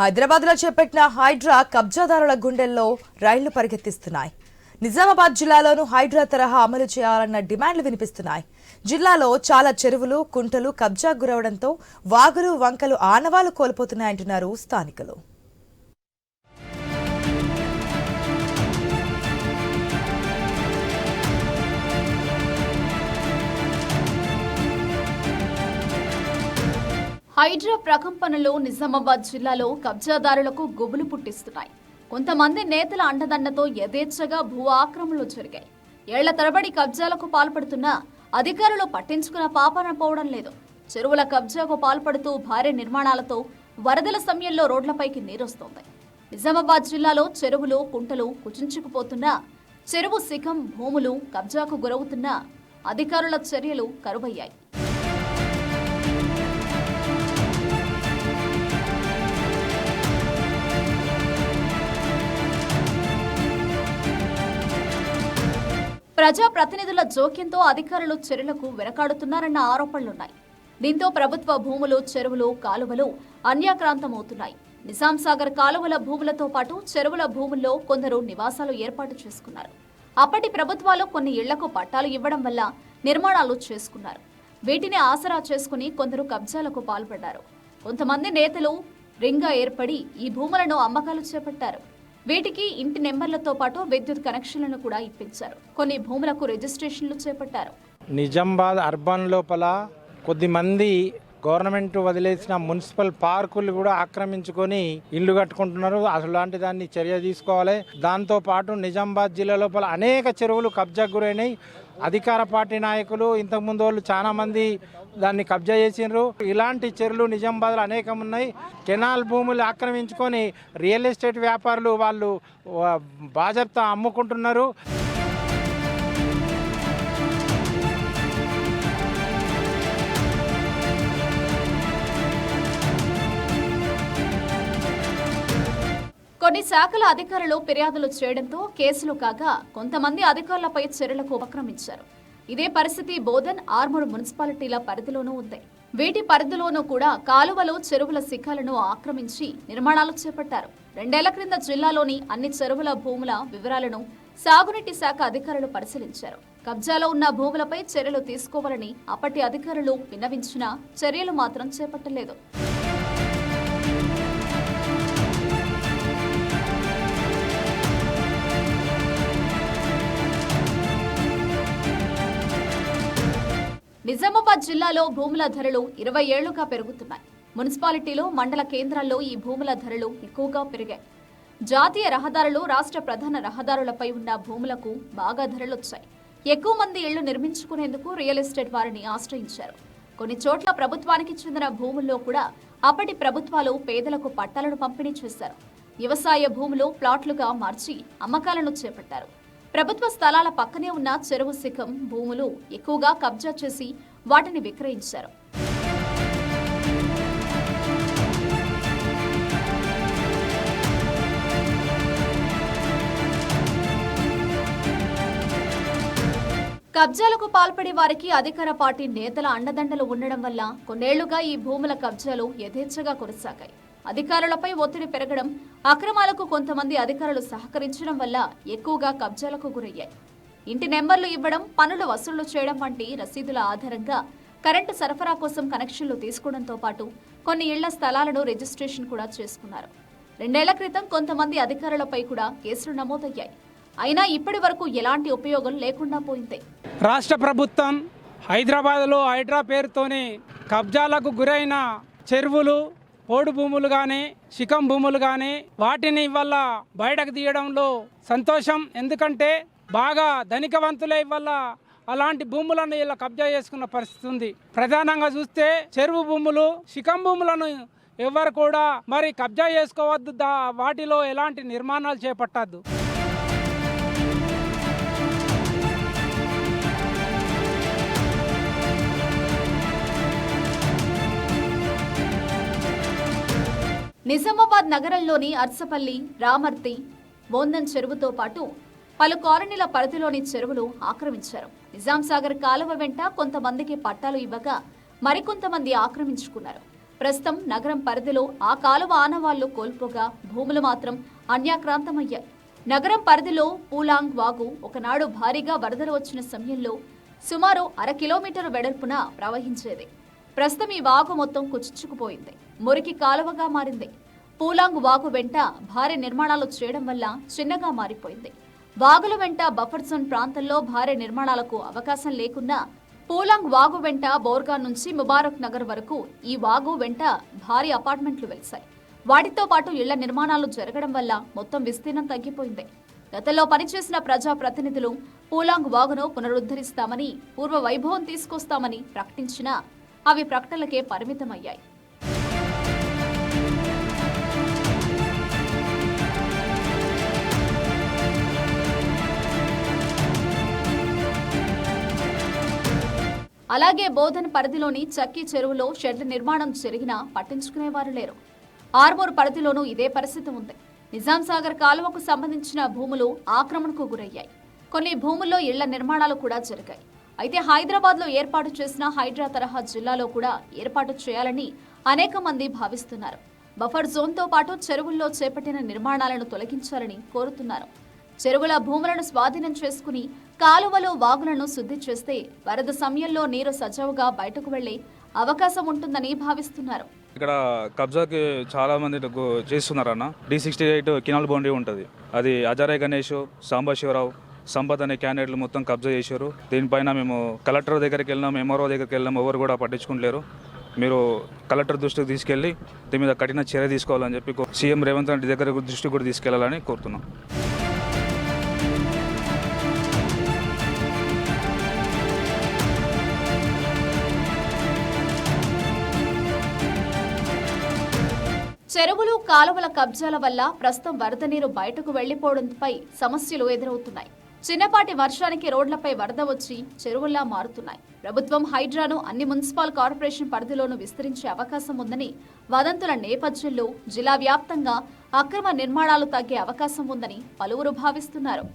హైదరాబాద్లో చేపట్టిన హైడ్రా కబ్జాదారుల గుండెల్లో రైళ్ళు పరిగెత్తిస్తున్నాయి. నిజామాబాద్ జిల్లాలోనూ హైడ్రా తరహా అమలు చేయాలన్న డిమాండ్లు వినిపిస్తున్నాయి. జిల్లాలో చాలా చెరువులు కుంటలు కబ్జా గురవడంతో వాగులు వంకలు ఆనవాలు కోల్పోతున్నాయంటున్నారు స్థానికులు. హైడ్రా ప్రకంపనలు నిజామాబాద్ జిల్లాలో కబ్జాదారులకు గుబులు పుట్టిస్తున్నాయి. కొంతమంది నేతల అండదండతో యథేచ్ఛగా భూ ఆక్రమణలు జరిగాయి. ఏళ్ళ తరబడి కబ్జాలకు పాల్పడుతున్నా అధికారులు పట్టించుకున్న పాపన పోవడం లేదు. చెరువుల కబ్జాకు పాల్పడుతూ భారీ నిర్మాణాలతో వరదల సమయంలో రోడ్లపైకి నీరొస్తోంది. నిజామాబాద్ జిల్లాలో చెరువులు కుంటలు కుచించుకుపోతున్నా చెరువు శిఖం భూములు కబ్జాకు గురవుతున్నా అధికారుల చర్యలు కరువయ్యాయి. ప్రజా ప్రతినిధుల జోక్యంతో అధికారులు చర్యలకు వెనకాడుతున్నారన్న ఆరోపణలున్నాయి. దీంతో ప్రభుత్వ భూములు చెరువులు కాలువలు అన్యాక్రాంతమవుతున్నాయి. నిజాం సాగర్ కాలువల భూములతో పాటు చెరువుల భూముల్లో కొందరు నివాసాలు ఏర్పాటు చేసుకున్నారు. అప్పటి ప్రభుత్వాలు కొన్ని ఇళ్ళకు పట్టాలు ఇవ్వడం వల్ల నిర్మాణాలు చేసుకున్నారు. వీటిని ఆసరా చేసుకుని కొందరు కబ్జాలకు పాల్పడ్డారు. కొంతమంది నేతలు రింగా ఏర్పడి ఈ భూములను అమ్మకాలు చేపట్టారు. వీటికి ఇంటి నెంబర్లతో పాటు విద్యుత్ కనెక్షన్లను కూడా ఇప్పించారు. కొన్ని భూములకు రిజిస్ట్రేషన్లు చేపట్టారు. నిజామాబాద్ అర్బన్ లోపల కొద్దిమంది గవర్నమెంట్ వదిలేసిన మున్సిపల్ పార్కులు కూడా ఆక్రమించుకొని ఇల్లు కట్టుకుంటున్నారు. అసలు లాంటి దాన్ని చర్య తీసుకోవాలి. దాంతో పాటు నిజామాబాద్ జిల్లా లోపల అనేక చెరువులు కబ్జాకు గురైనాయి. అధికార పార్టీ నాయకులు ఇంతకుముందు వాళ్ళు చాలా మంది దాన్ని కబ్జా చేసిండ్రు. ఇలాంటి చెరువులు నిజామాబాద్లో అనేకం ఉన్నాయి కెనాల్ భూములు ఆక్రమించుకొని రియల్ ఎస్టేట్ వ్యాపారులు వాళ్ళు ఆ, బాజప్తా అమ్ముకుంటున్నారు. కొన్ని శాఖల అధికారులు ఫిర్యాదులు చేయడంతో కేసులు కాగా కొంతమంది అధికారులపై చర్యలకు ఉపక్రమించారు. ఇదే పరిస్థితి బోధన్ ఆర్మూర్ మున్సిపాలిటీల పరిధిలోనూ ఉంది. వీటి పరిధిలోనూ కూడా కాలువలు చెరువుల శిఖాలను ఆక్రమించి నిర్మాణాలు చేపట్టారు. రెండేళ్ళ క్రింద జిల్లాలోని అన్ని చెరువుల భూముల వివరాలను సాగునీటి శాఖ అధికారులు పరిశీలించారు. కబ్జాలో ఉన్న భూములపై చర్యలు తీసుకోవాలని అప్పటి అధికారులు విన్నవించినా చర్యలు మాత్రం చేపట్టలేదు. నిజామాబాద్ జిల్లాలో భూముల ధరలు ఇరవై ఏళ్ళుగా పెరుగుతున్నాయి. మున్సిపాలిటీలో మండల కేంద్రాల్లో ఈ భూముల ధరలు ఎక్కువగా పెరిగాయి. జాతీయ రహదారులు రాష్ట్ర ప్రధాన రహదారులపై ఉన్న భూములకు బాగా ధరలొచ్చాయి. ఎక్కువ మంది ఇళ్ళు నిర్మించుకునేందుకు రియల్ ఎస్టేట్ వారిని ఆశ్రయించారు. కొన్ని చోట్ల ప్రభుత్వానికి చెందిన భూముల్లో కూడా అప్పటి ప్రభుత్వాలు పేదలకు పట్టాలను పంపిణీ చేశారు. వ్యవసాయ భూములు ప్లాట్లుగా మార్చి అమ్మకాలను చేపట్టారు. ప్రభుత్వ స్థలాల పక్కనే ఉన్న చెరువు శిఖం భూములు ఎక్కువగా కబ్జా చేసి వాటిని విక్రయించారు. కబ్జాలకు పాల్పడే వారికి అధికార పార్టీ నేతల అండదండలు ఉండడం వల్ల కొన్నేళ్ళుగా ఈ భూముల కబ్జాలు యథేచ్ఛగా కొనసాగాయి. అధికారులపై ఒత్తిడి పెరగడం అక్రమాలకు కొంతమంది అధికారులు సహకరించడం వల్ల ఎక్కువగా కబ్జాలకు గురయ్యాయి. ఇంటి నెంబర్లు ఇవ్వడం పనులు వసూళ్ళు చేయడం వంటి రసీదుల ఆధారంగా కరెంటు సరఫరా కోసం కనెక్షన్లు తీసుకోవడంతో పాటు కొన్ని ఇళ్ళ స్థలాలను రిజిస్ట్రేషన్ కూడా చేసుకున్నారు. రెండేళ్ళ క్రితం కొంతమంది అధికారులపై కూడా కేసులు నమోదయ్యాయి. అయినా ఇప్పటి వరకు ఎలాంటి ఉపయోగం లేకుండా పోయింది. రాష్ట్ర ప్రభుత్వం హైదరాబాద్లో హైడ్రా పేరుతోనే కబ్జాలకు గురైన చెరువులు పోడు భూములు కానీ శిఖం భూములు కానీ వాటిని వల్ల బయటకు తీయడంలో సంతోషం. ఎందుకంటే బాగా ధనికవంతులై వల్ల అలాంటి భూములను ఇలా కబ్జా చేసుకున్న పరిస్థితి ఉంది. ప్రధానంగా చూస్తే చెరువు భూములు శిఖం భూములను ఎవరు కూడా మరి కబ్జా చేసుకోవద్దు. దా వాటిలో ఎలాంటి నిర్మాణాలు చేపట్టద్దు. నిజామాబాద్ నగరంలోని అర్సపల్లి రామర్తి బోందన్ చెరువుతో పాటు పలు కాలనీల పరిధిలోని చెరువులు ఆక్రమించారు. నిజాం సాగర్ కాలువ వెంట కొంతమందికి పట్టాలు ఇవ్వగా మరికొంతమంది ఆక్రమించుకున్నారు. ప్రస్తుతం నగరం పరిధిలో ఆ కాలువ ఆనవాళ్ళు కోల్పోగా భూములు మాత్రం అన్యాక్రాంతమయ్యాయి. నగరం పరిధిలో పూలాంగ్ వాగు ఒకనాడు భారీగా వరదలు వచ్చిన సమయంలో సుమారు అర కిలోమీటర్ వెడల్పున ప్రవహించేది. ప్రస్తుతం ఈ వాగు మొత్తం కుచుచ్చుకుపోయింది మురికి కాలువగా మారింది. పూలాంగ్ వాగు వెంట భారీ నిర్మాణాలు చేయడం వల్ల చిన్నగా మారిపోయింది. వాగుల వెంట బఫర్ జోన్ ప్రాంతంలో భారీ నిర్మాణాలకు అవకాశం లేకున్నా పూలాంగ్ వాగు వెంట బోర్గా నుంచి ముబారక్ నగర్ వరకు ఈ వాగు వెంట భారీ అపార్ట్మెంట్లు వెలిశాయి. వాటితో పాటు ఇళ్ళ నిర్మాణాలు జరగడం వల్ల మొత్తం విస్తీర్ణం తగ్గిపోయింది. గతంలో పనిచేసిన ప్రజా ప్రతినిధులు పూలాంగ్ వాగును పునరుద్ధరిస్తామని పూర్వ వైభవం తీసుకొస్తామని ప్రకటించినా అవి ప్రకటనలకే పరిమితమయ్యాయి. అలాగే బోధన్ పరిధిలోని చక్కీ చెరువులో షెడ్ల నిర్మాణం జరిగినా పట్టించుకునేవారు లేరు. ఆర్మూర్ పరిధిలోనూ ఇదే పరిస్థితి ఉంది. నిజాం సాగర్ కాలువకు సంబంధించిన భూములు ఆక్రమణకు గురయ్యాయి. కొన్ని భూముల్లో ఇళ్ళ నిర్మాణాలు కూడా జరిగాయి. అయితే హైదరాబాద్లో ఏర్పాటు చేసిన హైడ్రా తరహా జిల్లాలో కూడా ఏర్పాటు చేయాలని అనేక మంది భావిస్తున్నారు. బఫర్ జోన్తో పాటు చెరువుల్లో చేపట్టిన నిర్మాణాలను తొలగించాలని కోరుతున్నారు. చెరువుల భూములను స్వాధీనం చేసుకుని కాలువలో వాగులను శుద్ధి చేస్తే వరద సమయంలో నీరు సజావుగా బయటకు వెళ్ళే అవకాశం ఉంటుందని భావిస్తున్నారు. ఇక్కడ కబ్జాకి చాలా మంది చేస్తున్నారు అన్న డి సిక్స్టీ ఎయిట్ కినాల్ బౌండరీ ఉంటుంది. అది అజారే గణేష్ సాంబశివరావు సంపత్ అనే క్యాండిడేట్లు మొత్తం కబ్జా చేశారు. దీనిపైన మేము కలెక్టర్ దగ్గరికి వెళ్ళినాం ఎంఆర్ఓ దగ్గరికి వెళ్ళినాం ఎవరు కూడా పట్టించుకుంటలేరు. మీరు కలెక్టర్ దృష్టికి తీసుకెళ్ళి దీని మీద కఠిన చర్య తీసుకోవాలని చెప్పి సీఎం రేవంత్ రెడ్డి దగ్గర దృష్టికి కూడా తీసుకెళ్ళాలని కోరుతున్నాం. చెరువులు కాలువల కబ్జాల వల్ల ప్రస్తుతం వరద నీరు బయటకు వెళ్ళిపోవడంపై సమస్యలు ఎదురవుతున్నాయి. చిన్నపాటి వర్షానికి రోడ్లపై వరద వచ్చి చెరువుల్లా మారుతున్నాయి. ప్రభుత్వం హైడ్రాను అన్ని మున్సిపల్ కార్పొరేషన్ పరిధిలోనూ విస్తరించే అవకాశం ఉందని వదంతుల నేపథ్యంలో జిల్లా వ్యాప్తంగా అక్రమ నిర్మాణాలు తగ్గే అవకాశం ఉందని పలువురు భావిస్తున్నారు.